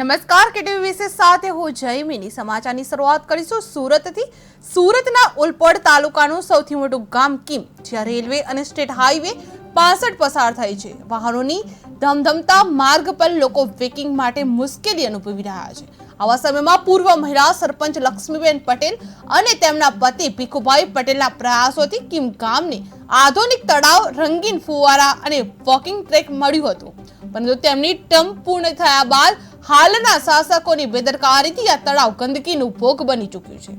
નમસ્કાર, કેટીવી વિશે સાથે હું જયમીની. સમાચારની શરૂઆત કરીશું સુરતથી. સુરતના ઉલપડ તાલુકાનું સૌથી મોટું ગામ કિમ, જ્યાં રેલવે અને સ્ટેટ હાઈવે પાસઠ પસાર થાય છે. વાહનોની ધમધમતા માર્ગ પર લોકો વેકિંગ માટે મુશ્કેલી અનુભવી રહ્યા છે. આવા સમયમાં પૂર્વ મહિલા સરપંચ લક્ષ્મીબેન પટેલ અને તેમના પતિ ભીખુભાઈ પટેલના પ્રયાસોથી કિમ ગામને આધુનિક તળાવ, રંગીન ફુવારા અને વોકિંગ ટ્રેક મળ્યું હતું. પરંતુ તેમની ટર્મ પૂર્ણ થયા બાદ હાલના શાસકોની બેદરકારીથી આ તળાવ ગંદકીનું ભોગ બની ચૂક્યું છે.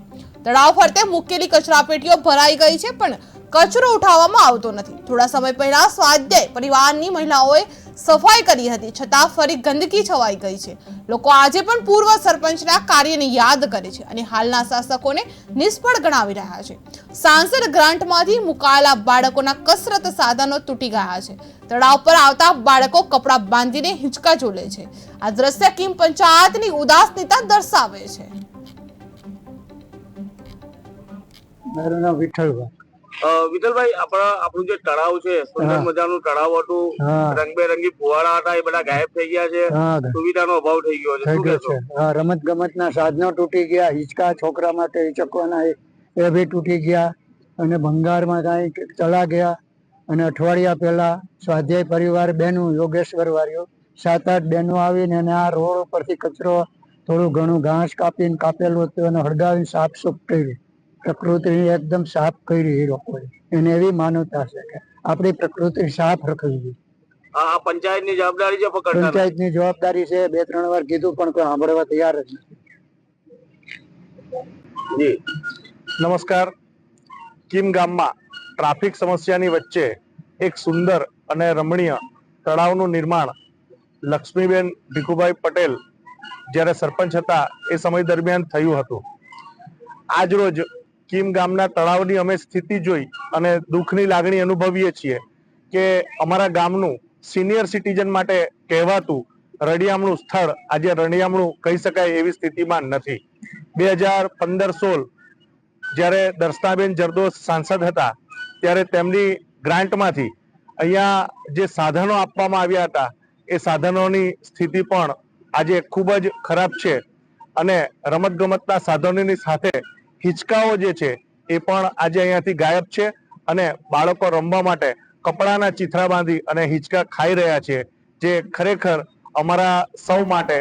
તળાવ ફરતે મૂકેલી કચરાપેટીઓ ભરાઈ ગઈ છે, પણ કચરો ઉઠાવવામાં આવતો નથી. થોડા સમય પહેલા સ્વાધ્યાય પરિવારની મહિલાઓએ સફાઈ કરી હતી, છતાં ફરી ગંદકી છવાઈ ગઈ છે. લોકો આજે પણ પૂર્વ સરપંચના કાર્યને યાદ કરે છે અને હાલના શાસકોને નિષ્ફળ ગણાવી રહ્યા છે. સાંસદ ગ્રાન્ટમાંથી મુકાયેલા બાળકોના કસરત સાધનો તૂટી ગયા છે. તળાવ પર આવતા બાળકો કપડાં બાંધીને હિંચકા ઝૂલે છે. આ દ્રશ્ય કિમ પંચાયતની ઉદાસનીતા દર્શાવે છે. મારું નામ વિઠ્ઠલભાઈ. અ, વિઠ્ઠલભાઈ આપણા આપણું જે તળાવ છે સુંદર મજાનું તળાવ હતું. રંગબેરંગી ફુવારા હતા એ બધા ગાયબ થઈ ગયા છે. સુવિધાનો અભાવ થઈ ગયો છે. શું કહેશો? હા રમત ગમતના સાધનો તૂટી ગયા. હિંચકા છોકરા માટે હિંચકવાના એ એ બી તૂટી ગયા. અને ભંગારમાં કાંઈ ચલા ગયા. અને અઠવાડિયા પહેલા સ્વાધ્યાય પરિવાર બહેનું યોગેશ્વર વાળીઓ સાત આઠ બહેનો આવીને અને આ રોડ ઉપરથી કચરો થોડું ઘણું ઘાસ કાપીને કાપેલું હતું અને હળગાવીને સાફ સુફ કર્યું. પ્રકૃતિની એકદમ સાફ કરી એ લોકોએ એને એવી માનવતા છે કે આપણી પ્રકૃતિ સાફ રખવી જોઈએ પંચાયતની જવાબદારી છે પકડતા પંચાયતની જવાબદારી છે બે ત્રણ વાર કીધું પણ કોઈ સાંભળવા તૈયાર જ નથી. નમસ્કાર. કિમ ગામમાં ટ્રાફિક સમસ્યાની વચ્ચે એક સુંદર અને રમણીય તળાવનું નિર્માણ લક્ષ્મીબેન ભીખુભાઈ પટેલ જ્યારે સરપંચ હતા એ સમય દરમિયાન થયું હતું. આજ રોજ કિમ ગામના તળાવની અમે સ્થિતિ જોઈ અને દુઃખની લાગણી અનુભવીએ છીએ કે અમારા ગામનું સિનિયર સિટીઝન માટે કહેવાતું રણિયામણું સ્થળ આજે રણિયામણું કહી શકાય એવી સ્થિતિમાં નથી. બે હજાર પંદર સોળ જ્યારે દર્શનાબેન જરદોસ સાંસદ હતા, ત્યારે તેમની ગ્રાન્ટમાંથી અહીંયા જે સાધનો આપવામાં આવ્યા હતા, એ સાધનોની સ્થિતિ પણ આજે ખૂબ જ ખરાબ છે અને રમતગમતના સાધનોની સાથે હિંચકાઓ જે છે એ પણ આજે અહીંયાથી ગાયબ છે અને બાળકો રમવા માટે કપડાના ચીથરા બાંધી અને હિંચકા ખાઈ રહ્યા છે જે ખરેખર અમારા સૌ માટે